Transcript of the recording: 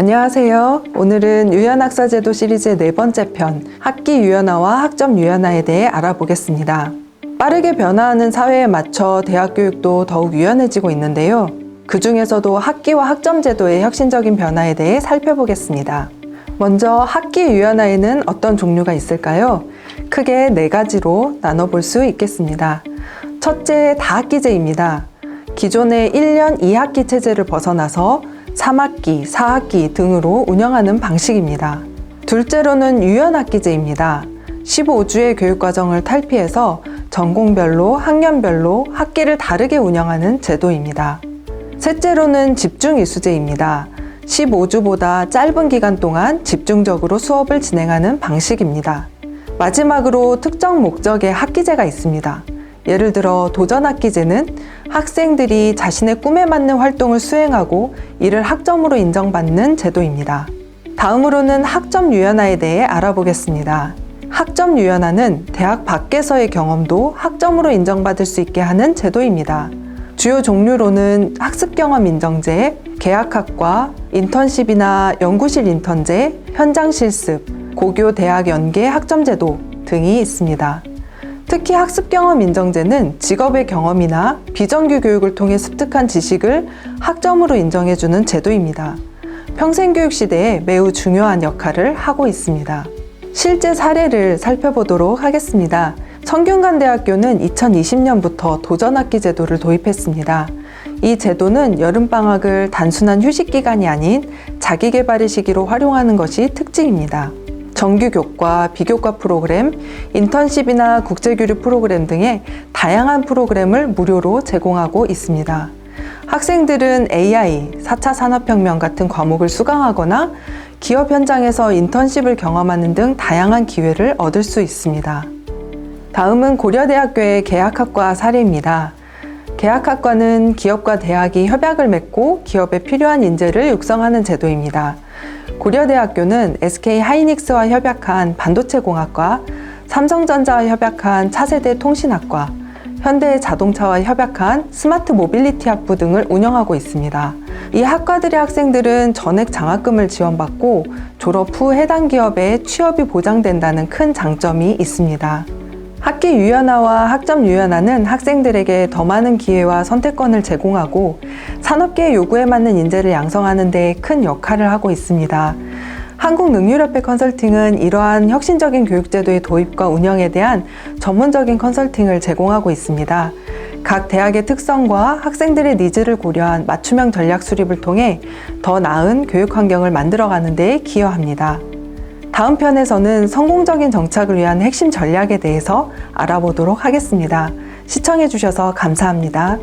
안녕하세요. 오늘은 유연학사제도 시리즈의 네 번째 편, 학기 유연화와 학점 유연화에 대해 알아보겠습니다. 빠르게 변화하는 사회에 맞춰 대학 교육도 더욱 유연해지고 있는데요. 그 중에서도 학기와 학점 제도의 혁신적인 변화에 대해 살펴보겠습니다. 먼저 학기 유연화에는 어떤 종류가 있을까요? 크게 네 가지로 나눠볼 수 있겠습니다. 첫째, 다학기제입니다. 기존의 1년 2학기 체제를 벗어나서 3학기, 4학기 등으로 운영하는 방식입니다. 둘째로는 유연학기제입니다. 15주의 교육과정을 탈피해서 전공별로, 학년별로 학기를 다르게 운영하는 제도입니다. 셋째로는 집중이수제입니다. 15주보다 짧은 기간 동안 집중적으로 수업을 진행하는 방식입니다. 마지막으로 특정 목적의 학기제가 있습니다. 예를 들어 도전학기제는 학생들이 자신의 꿈에 맞는 활동을 수행하고 이를 학점으로 인정받는 제도입니다. 다음으로는 학점 유연화에 대해 알아보겠습니다. 학점 유연화는 대학 밖에서의 경험도 학점으로 인정받을 수 있게 하는 제도입니다. 주요 종류로는 학습 경험 인정제, 계약학과, 인턴십이나 연구실 인턴제, 현장 실습, 고교 대학 연계 학점 제도 등이 있습니다. 특히 학습 경험 인정제는 직업의 경험이나 비정규 교육을 통해 습득한 지식을 학점으로 인정해주는 제도입니다. 평생교육 시대에 매우 중요한 역할을 하고 있습니다. 실제 사례를 살펴보도록 하겠습니다. 성균관대학교는 2020년부터 도전학기 제도를 도입했습니다. 이 제도는 여름방학을 단순한 휴식 기간이 아닌 자기개발의 시기로 활용하는 것이 특징입니다. 정규 교과, 비교과 프로그램, 인턴십이나 국제교류 프로그램 등의 다양한 프로그램을 무료로 제공하고 있습니다. 학생들은 AI, 4차 산업혁명 같은 과목을 수강하거나 기업 현장에서 인턴십을 경험하는 등 다양한 기회를 얻을 수 있습니다. 다음은 고려대학교의 계약학과 사례입니다. 계약학과는 기업과 대학이 협약을 맺고 기업에 필요한 인재를 육성하는 제도입니다. 고려대학교는 SK 하이닉스와 협약한 반도체 공학과, 삼성전자와 협약한 차세대 통신학과, 현대 자동차와 협약한 스마트 모빌리티 학부 등을 운영하고 있습니다. 이 학과들의 학생들은 전액 장학금을 지원받고 졸업 후 해당 기업에 취업이 보장된다는 큰 장점이 있습니다. 학기 유연화와 학점 유연화는 학생들에게 더 많은 기회와 선택권을 제공하고 산업계의 요구에 맞는 인재를 양성하는 데 큰 역할을 하고 있습니다. 한국능률협회 컨설팅은 이러한 혁신적인 교육제도의 도입과 운영에 대한 전문적인 컨설팅을 제공하고 있습니다. 각 대학의 특성과 학생들의 니즈를 고려한 맞춤형 전략 수립을 통해 더 나은 교육 환경을 만들어가는 데 기여합니다. 다음 편에서는 성공적인 정착을 위한 핵심 전략에 대해서 알아보도록 하겠습니다. 시청해주셔서 감사합니다.